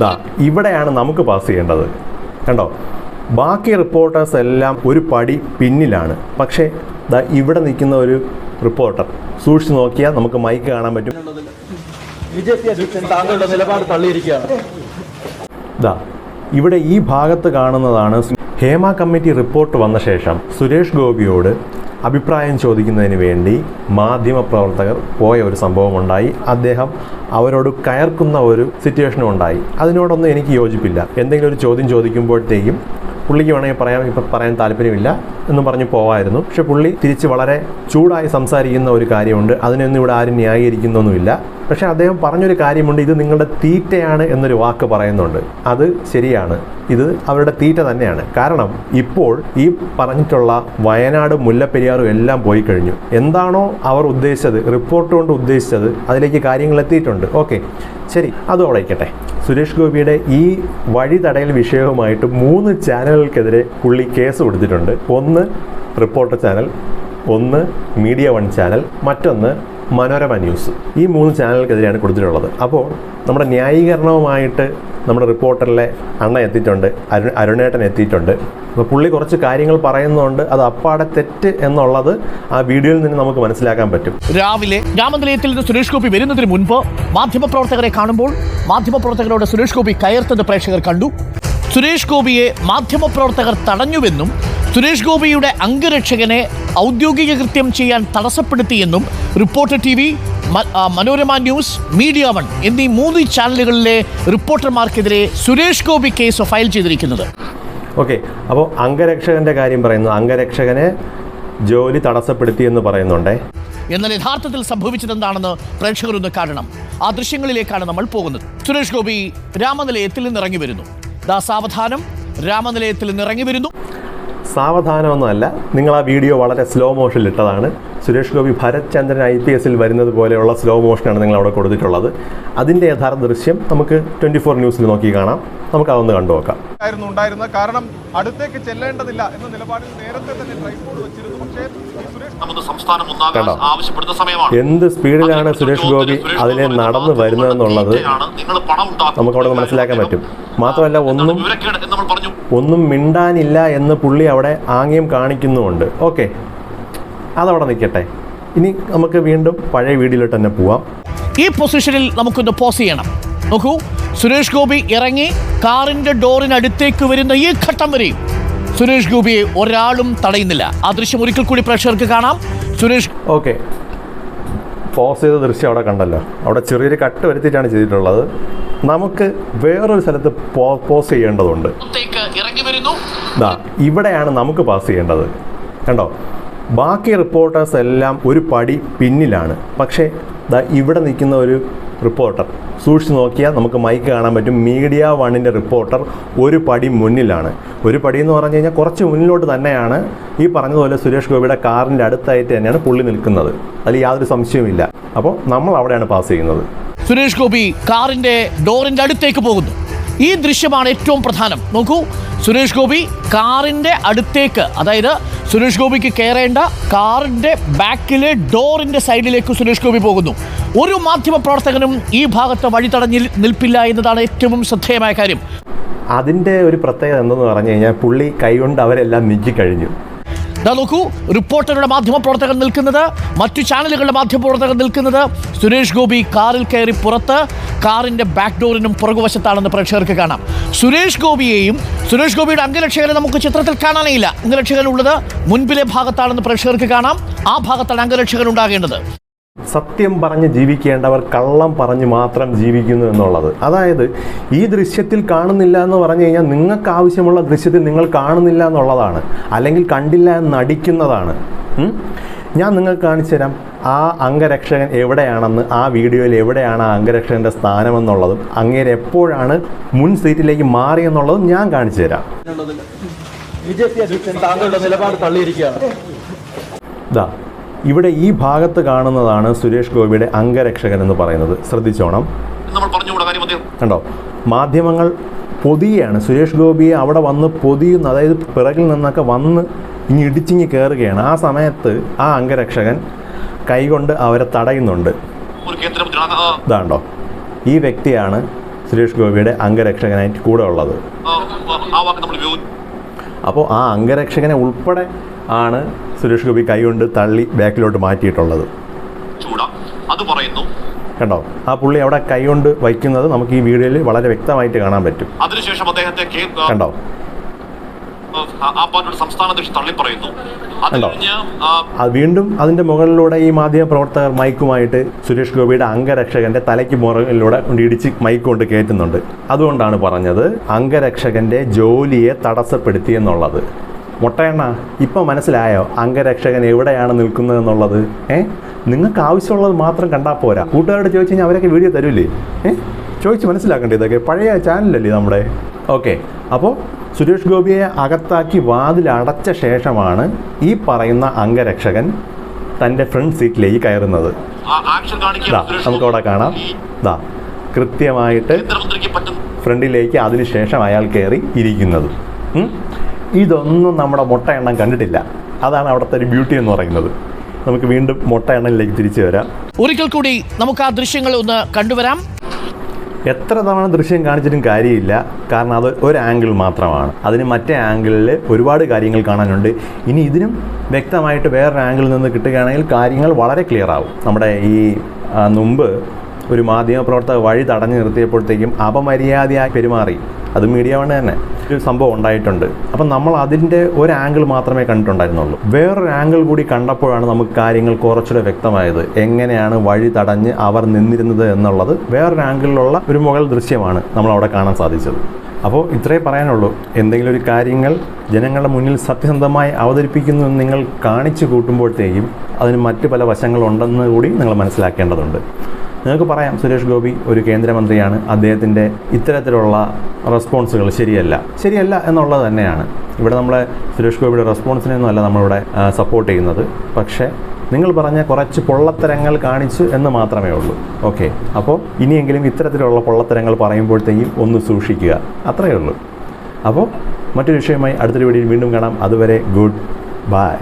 ദാ ഇവിടെയാണ് നമുക്ക് പാസ് ചെയ്യേണ്ടത്. കണ്ടോ? ബാക്കി റിപ്പോർട്ടേഴ്സ് എല്ലാം ഒരു പടി പിന്നിലാണ്. പക്ഷേ ദാ ഇവിടെ നിൽക്കുന്ന ഒരു റിപ്പോർട്ടർ സൂക്ഷിച്ചു നോക്കിയാൽ നമുക്ക് മൈക്ക് കാണാൻ പറ്റും. ബി നിലപാട് തള്ളിയിരിക്കുകയാണ് ദാ ഇവിടെ ഈ ഭാഗത്ത് കാണുന്നതാണ് ഹേമ കമ്മിറ്റി റിപ്പോർട്ട് വന്ന ശേഷം സുരേഷ് ഗോപിയോട് അഭിപ്രായം ചോദിക്കുന്നതിന് വേണ്ടി മാധ്യമപ്രവർത്തകർ പോയ ഒരു സംഭവം ഉണ്ടായി അദ്ദേഹം അവരോട് കയർക്കുന്ന ഒരു സിറ്റുവേഷനും ഉണ്ടായി. അതിനോടൊന്നും എനിക്ക് യോജിപ്പില്ല. എന്തെങ്കിലും ഒരു ചോദ്യം ചോദിക്കുമ്പോഴത്തേക്കും പുള്ളിക്ക് വേണമെങ്കിൽ പറയാം ഇപ്പം പറയാൻ താല്പര്യമില്ല എന്നും പറഞ്ഞ് പോവായിരുന്നു. പക്ഷെ പുള്ളി തിരിച്ച് വളരെ ചൂടായി സംസാരിക്കുന്ന ഒരു കാര്യമുണ്ട്. അതിനൊന്നും ഇവിടെ ആരും ന്യായീകരിക്കുന്നൊന്നുമില്ല. പക്ഷെ അദ്ദേഹം പറഞ്ഞൊരു കാര്യമുണ്ട് ഇത് നിങ്ങളുടെ തീറ്റയാണ് എന്നൊരു വാക്ക് പറയുന്നുണ്ട്. അത് ശരിയാണ്. ഇത് അവരുടെ തീറ്റ തന്നെയാണ്. കാരണം ഇപ്പോൾ ഈ പറഞ്ഞിട്ടുള്ള വയനാട് മുല്ലപ്പെരിയാറും എല്ലാം പോയി കഴിഞ്ഞു. എന്താണോ അവർ ഉദ്ദേശിച്ചത് റിപ്പോർട്ട് കൊണ്ട് ഉദ്ദേശിച്ചത് അതിലേക്ക് കാര്യങ്ങൾ എത്തിയിട്ടുണ്ട്. ഓക്കെ ശരി അത് ഉടയ്ക്കട്ടെ സുരേഷ് ഗോപിയുടെ ഈ വഴി തടയൽ വിഷയവുമായിട്ട് മൂന്ന് ചാനലുകൾക്കെതിരെ പുള്ളി കേസ് കൊടുത്തിട്ടുണ്ട്. ഒന്ന് റിപ്പോർട്ടർ ചാനൽ ഒന്ന് മീഡിയ വൺ ചാനൽ മറ്റൊന്ന് മനോരമ ന്യൂസ്. ഈ മൂന്ന് ചാനലുകൾക്കെതിരെയാണ് കൊടുത്തിട്ടുള്ളത്. അപ്പോൾ നമ്മുടെ ന്യായീകരണവുമായിട്ട് നമ്മുടെ റിപ്പോർട്ടറിലെ അണ്ണ എത്തിയിട്ടുണ്ട് അരു അരുണേട്ടൻ എത്തിയിട്ടുണ്ട്. അപ്പോൾ പുള്ളി കുറച്ച് കാര്യങ്ങൾ പറയുന്നുണ്ട് അത് അപ്പാടെ തെറ്റ് എന്നുള്ളത് ആ വീഡിയോയിൽ നിന്ന് നമുക്ക് മനസ്സിലാക്കാൻ പറ്റും. രാവിലെ രാമനിലയത്തിൽ നിന്ന് സുരേഷ് ഗോപി വരുന്നതിന് മുൻപ് മാധ്യമപ്രവർത്തകരെ കാണുമ്പോൾ മാധ്യമപ്രവർത്തകരോട് സുരേഷ് ഗോപി കയർത്തത് പ്രേക്ഷകർ കണ്ടു. സുരേഷ് ഗോപിയെ മാധ്യമപ്രവർത്തകർ തടഞ്ഞുവെന്നും സുരേഷ് ഗോപിയുടെ അംഗരക്ഷകനെ ഔദ്യോഗിക കൃത്യം ചെയ്യാൻ തടസ്സപ്പെടുത്തിയെന്നും reporter T V Manorama news media one എന്നീ മൂന്ന് ചാനലുകളിലെ റിപ്പോർട്ടർമാർക്കെതിരെ സുരേഷ് ഗോപി കേസ് ഫയൽ ചെയ്തിരിക്കുന്നത്. ഓക്കെ അപ്പോൾ അംഗരക്ഷകന്റെ കാര്യം പറയുന്നു. അംഗരക്ഷകനെ ജോലി തടസ്സപ്പെടുത്തി എന്ന് പറയുന്നുണ്ടേ. എന്നാൽ യഥാർത്ഥത്തിൽ സംഭവിച്ചത് എന്താണെന്ന് പ്രേക്ഷകരൊന്ന് കാണണം. ആ ദൃശ്യങ്ങളിലേക്കാണ് നമ്മൾ പോകുന്നത്. സുരേഷ് ഗോപി രാമനിലയത്തിൽ നിന്ന് ഇറങ്ങി വരുന്നു. ദാസാവധാനം രാമനിലയത്തിൽ നിന്ന് ഇറങ്ങി വരുന്നു. സാവധാനമൊന്നുമല്ല. നിങ്ങൾ ആ വീഡിയോ വളരെ സ്ലോ മോഷനിൽ ഇട്ടതാണ്. സുരേഷ് ഗോപി ഭരത് ചന്ദ്രൻ ഐ പി എസിൽ വരുന്നത് പോലെയുള്ള സ്ലോ മോഷനാണ് നിങ്ങൾ അവിടെ കൊടുത്തിട്ടുള്ളത്. അതിന്റെ യഥാർത്ഥ ദൃശ്യം നമുക്ക് ട്വന്റി ഫോർ ന്യൂസിൽ നോക്കി കാണാം. നമുക്ക് അതൊന്ന് കണ്ടു നോക്കാം ആയിരുന്നു ഉണ്ടായിരുന്നത്. കാരണം അടുത്തേക്ക് ചെല്ലേണ്ടതില്ല എന്ന നിലപാടിൽ നേരത്തെ തന്നെ ട്രൈപോഡ് വെച്ചിരുന്നു. പക്ഷേ എന്ത് സ്പീഡിലാണ് സുരേഷ് ഗോപി അതിനെ നടന്നു വരുന്നതെന്നുള്ളത് നിങ്ങൾ പണം നമുക്ക് അവിടെ മനസ്സിലാക്കാൻ പറ്റും. മാത്രമല്ല ഒന്നും ഒന്നും മിണ്ടാനില്ല എന്ന് പുള്ളി അവിടെ ആംഗ്യം കാണിക്കുന്നുമുണ്ട്. ഓക്കെ. അതവിടെ നിൽക്കട്ടെ. ഇനി നമുക്ക് വീണ്ടും പഴയ വീഡിയോയിലോട്ട് തന്നെ പോവാം. ഈ പൊസിഷനിൽ നമുക്കൊന്ന് പോസ് ചെയ്യണം. നോക്കൂ. സുരേഷ് ഗോപി ഇറങ്ങി കാറിന്റെ ഡോറിനടുത്തേക്ക് വരുന്ന ഈ ഘട്ടം വരെയും സുരേഷ് ഗോപിയെ ഒരാളും തടയുന്നില്ല. ആ ദൃശ്യം ഒരിക്കൽ കൂടി പ്രേക്ഷകർക്ക് കാണാം. സുരേഷ് ഓക്കെ. പോസ് ചെയ്ത ദൃശ്യം അവിടെ കണ്ടല്ലോ. അവിടെ ചെറിയൊരു കട്ട് വരുത്തിയിട്ടാണ് ചെയ്തിട്ടുള്ളത്. നമുക്ക് വേറൊരു സ്ഥലത്ത് പോസ് ചെയ്യേണ്ടതുണ്ട്. ഇവിടെയാണ് നമുക്ക് പാസ് ചെയ്യേണ്ടത്. കണ്ടോ? ബാക്കി റിപ്പോർട്ടേഴ്സ് എല്ലാം ഒരു പടി പിന്നിലാണ്. പക്ഷേ ഇവിടെ നിൽക്കുന്ന ഒരു റിപ്പോർട്ടർ. സൂക്ഷിച്ച് നോക്കിയാൽ നമുക്ക് മൈക്ക് കാണാൻ പറ്റും. മീഡിയ വണ്ണിന്റെ റിപ്പോർട്ടർ ഒരു പടി മുന്നിലാണ്. ഒരു പടി എന്ന് പറഞ്ഞു കഴിഞ്ഞാൽ കുറച്ച് മുന്നിലോട്ട് തന്നെയാണ് ഈ പറഞ്ഞതുപോലെ സുരേഷ് ഗോപിയുടെ കാറിന്റെ അടുത്തായിട്ട് തന്നെയാണ് പുള്ളി നിൽക്കുന്നത്. അതിൽ യാതൊരു സംശയവുമില്ല. അപ്പോൾ നമ്മൾ അവിടെയാണ് പാസ് ചെയ്യുന്നത്. സുരേഷ് ഗോപി കാറിന്റെ ഡോറിന്റെ അടുത്തേക്ക് പോകുന്നു. ഈ ദൃശ്യമാണ് ഏറ്റവും പ്രധാനം. നോക്കൂ സുരേഷ് ഗോപി കാറിന്റെ അടുത്തേക്ക് അതായത് സുരേഷ് ഗോപിക്ക് കയറേണ്ട കാറിന്റെ ബാക്കിലെ ഡോറിന്റെ സൈഡിലേക്ക് സുരേഷ് ഗോപി പോകുന്നു. ഒരു മാധ്യമ പ്രവർത്തകനും ഈ ഭാഗത്ത് വഴി തടഞ്ഞിൽ നിൽപ്പില്ല എന്നതാണ് ഏറ്റവും ശ്രദ്ധേയമായ കാര്യം. അതിന്റെ ഒരു പ്രത്യേകത എന്തെന്ന് പറഞ്ഞു കഴിഞ്ഞാൽ പുള്ളി കൈകൊണ്ട് അവരെല്ലാം നീക്കിക്കഴിഞ്ഞു ദാ നോക്കൂ റിപ്പോർട്ടറുടെ മാധ്യമപ്രവർത്തകർ നിൽക്കുന്നത് മറ്റു ചാനലുകളുടെ മാധ്യമ മാധ്യമപ്രവർത്തകർ നിൽക്കുന്നത്. സുരേഷ് ഗോപി കാറിൽ കയറി പുറത്ത് കാറിന്റെ ബാക്ക് ഡോറിനും പുറകുവശത്താണെന്ന് പ്രേക്ഷകർക്ക് കാണാം. സുരേഷ് ഗോപിയെയും സുരേഷ് ഗോപിയുടെ അംഗരക്ഷകനെ നമുക്ക് ചിത്രത്തിൽ കാണാനേയില്ല. അംഗരക്ഷകൻ ഉള്ളത് മുൻപിലെ ഭാഗത്താണെന്ന് പ്രേക്ഷകർക്ക് കാണാം. ആ ഭാഗത്താണ് അംഗരക്ഷകൻ ഉണ്ടാകേണ്ടത് സത്യം പറഞ്ഞ് ജീവിക്കേണ്ടവർ കള്ളം പറഞ്ഞ് മാത്രം ജീവിക്കുന്നു എന്നുള്ളത്. അതായത് ഈ ദൃശ്യത്തിൽ കാണുന്നില്ല എന്ന് പറഞ്ഞു കഴിഞ്ഞാൽ നിങ്ങൾക്ക് ആവശ്യമുള്ള ദൃശ്യത്തിൽ നിങ്ങൾ കാണുന്നില്ല എന്നുള്ളതാണ്. അല്ലെങ്കിൽ കണ്ടില്ല എന്ന് നടിക്കുന്നതാണ്. ഞാൻ നിങ്ങൾക്ക് കാണിച്ചു തരാം. ആ അംഗരക്ഷകൻ എവിടെയാണെന്ന് ആ വീഡിയോയിൽ എവിടെയാണ് ആ അംഗരക്ഷകന്റെ സ്ഥാനമെന്നുള്ളതും അങ്ങേരെ എപ്പോഴാണ് മുൻ സീറ്റിലേക്ക് മാറിയെന്നുള്ളതും ഞാൻ കാണിച്ചു തരാം. ബി ജെ പി താങ്കളുടെ നിലപാട് തള്ളിയിരിക്കുകയാണ്. ഇവിടെ ഈ ഭാഗത്ത് കാണുന്നതാണ് സുരേഷ് ഗോപിയുടെ അംഗരക്ഷകൻ എന്ന് പറയുന്നത്. ശ്രദ്ധിച്ചോണം. കണ്ടോ? മാധ്യമങ്ങൾ പൊതിയാണ്. സുരേഷ് ഗോപിയെ അവിടെ വന്ന് പൊതിയുന്ന അതായത് പിറകിൽ നിന്നൊക്കെ വന്ന് ഇനി ഇടിച്ചിങ്ങി കയറുകയാണ് ആ സമയത്ത് ആ അംഗരക്ഷകൻ കൈകൊണ്ട് അവരെ തടയുന്നുണ്ട്. ഇതാണ്ടോ? ഈ വ്യക്തിയാണ് സുരേഷ് ഗോപിയുടെ അംഗരക്ഷകനായിട്ട് കൂടെ ഉള്ളത്. അപ്പോൾ ആ അംഗരക്ഷകനെ ഉൾപ്പെടെ ആണ് സുരേഷ് ഗോപി കൈകൊണ്ട് തള്ളി ബാക്കിലോട്ട് മാറ്റിയിട്ടുള്ളത്. അത് പറയുന്നു. കണ്ടോ? ആ പുള്ളി അവിടെ കൈകൊണ്ട് വയ്ക്കുന്നത് നമുക്ക് ഈ വീഡിയോയിൽ വളരെ വ്യക്തമായിട്ട് കാണാൻ പറ്റും. അതിനുശേഷം അദ്ദേഹത്തെ കണ്ടോ? വീണ്ടും അതിന്റെ മുകളിലൂടെ ഈ മാധ്യമ പ്രവർത്തകർ മൈക്കുമായിട്ട് സുരേഷ് ഗോപിയുടെ അംഗരക്ഷകന്റെ തലയ്ക്ക് മുകളിലൂടെ കൊണ്ട് ഇടിച്ച് മൈക്ക് കൊണ്ട് കയറ്റുന്നുണ്ട്. അതുകൊണ്ടാണ് പറഞ്ഞത് അംഗരക്ഷകന്റെ ജോലിയെ തടസ്സപ്പെടുത്തി എന്നുള്ളത്. മുട്ടയെണ്ണ ഇപ്പം മനസ്സിലായോ അംഗരക്ഷകൻ എവിടെയാണ് നിൽക്കുന്നത് എന്നുള്ളത് ഏ? നിങ്ങൾക്ക് ആവശ്യമുള്ളത് മാത്രം കണ്ടാൽ പോരാ. കൂട്ടുകാരോട് ചോദിച്ചു കഴിഞ്ഞാൽ അവരൊക്കെ വീഡിയോ തരൂലേ ഏ? ചോദിച്ച് മനസ്സിലാക്കണ്ടേ ഇതൊക്കെ? പഴയ ചാനലല്ലേ നമ്മുടെ? ഓക്കെ. അപ്പോൾ സുരേഷ് ഗോപിയെ അകത്താക്കി വാതിൽ അടച്ച ശേഷമാണ് ഈ പറയുന്ന അംഗരക്ഷകൻ തന്റെ ഫ്രണ്ട് സീറ്റിലേക്ക് കയറുന്നത്. ആ ആക്ഷൻ കാണിക്കാൻ ദാ നമുക്ക് അവിടെ കാണാം. ദാ കൃത്യമായിട്ട് ഫ്രണ്ടിലേക്ക് അതിനുശേഷം അയാൾ കയറി ഇരിക്കുന്നത്? ഇതൊന്നും നമ്മുടെ മുട്ട എണ്ണം കണ്ടിട്ടില്ല. അതാണ് അവിടുത്തെ ഒരു ബ്യൂട്ടി എന്ന് പറയുന്നത്. നമുക്ക് വീണ്ടും മുട്ട എണ്ണയിലേക്ക് തിരിച്ചു വരാം. ഒരിക്കൽ കൂടി നമുക്ക് ആ ദൃശ്യങ്ങൾ ഒന്ന് കണ്ടുവരാം. എത്ര തവണ ദൃശ്യം കാണിച്ചിട്ടും കാര്യമില്ല. കാരണം അത് ഒരു ആംഗിൾ മാത്രമാണ്. അതിന് മറ്റേ ആംഗിളിൽ ഒരുപാട് കാര്യങ്ങൾ കാണാനുണ്ട്. ഇനി ഇതിനും വ്യക്തമായിട്ട് വേറൊരു ആംഗിളിൽ നിന്ന് കിട്ടുകയാണെങ്കിൽ കാര്യങ്ങൾ വളരെ ക്ലിയർ ആവും. നമ്മുടെ ഈ മുമ്പ് ഒരു മാധ്യമപ്രവർത്തക വഴി തടഞ്ഞു നിർത്തിയപ്പോഴത്തേക്കും അപമര്യാദയായി പെരുമാറി. അത് മീഡിയ വണ് തന്നെ ഒരു സംഭവം ഉണ്ടായിട്ടുണ്ട്. അപ്പം നമ്മൾ അതിന്റെ ഒരു ആംഗിൾ മാത്രമേ കണ്ടിട്ടുണ്ടായിരുന്നുള്ളൂ. വേറൊരു ആംഗിൾ കൂടി കണ്ടപ്പോഴാണ് നമുക്ക് കാര്യങ്ങൾ കുറച്ചുകൂടെ വ്യക്തമായത്. എങ്ങനെയാണ് വഴി തടഞ്ഞ് അവർ നിന്നിരുന്നത് എന്നുള്ളത്. വേറൊരു ആംഗിളിലുള്ള ഒരു മുകൾ ദൃശ്യമാണ് നമ്മൾ അവിടെ കാണാൻ സാധിച്ചത്. അപ്പോൾ ഇത്രേ പറയാനുള്ളൂ. എന്തെങ്കിലും ഒരു കാര്യങ്ങൾ ജനങ്ങളുടെ മുന്നിൽ സത്യസന്ധമായി അവതരിപ്പിക്കുന്നു എന്ന് നിങ്ങൾ കാണിച്ചു കൂട്ടുമ്പോഴത്തേക്കും അതിന് മറ്റ് പല വശങ്ങളുണ്ടെന്ന് കൂടി നിങ്ങൾ മനസ്സിലാക്കേണ്ടതുണ്ട്. നിങ്ങൾക്ക് പറയാം സുരേഷ് ഗോപി ഒരു കേന്ദ്രമന്ത്രിയാണ്. അദ്ദേഹത്തിന്റെ ഇത്തരത്തിലുള്ള റെസ്പോൺസുകൾ ശരിയല്ല. ശരിയല്ല എന്നുള്ളത് തന്നെയാണ്. ഇവിടെ നമ്മളെ സുരേഷ് ഗോപിയുടെ റെസ്പോൺസിനെയൊന്നും അല്ല നമ്മളിവിടെ സപ്പോർട്ട് ചെയ്യുന്നത്. പക്ഷേ നിങ്ങൾ പറഞ്ഞ കുറച്ച് പൊള്ളത്തരങ്ങൾ കാണിച്ചു എന്ന് മാത്രമേ ഉള്ളൂ. ഓക്കെ. അപ്പോൾ ഇനിയെങ്കിലും ഇത്തരത്തിലുള്ള പൊള്ളത്തരങ്ങൾ പറയുമ്പോഴത്തേക്കും ഒന്ന് സൂക്ഷിക്കുക. അത്രയേ ഉള്ളൂ. അപ്പോൾ മറ്റൊരു വിഷയമായി അടുത്തൊരു വീഡിയോയിൽ വീണ്ടും കാണാം. അതുവരെ ഗുഡ് ബൈ.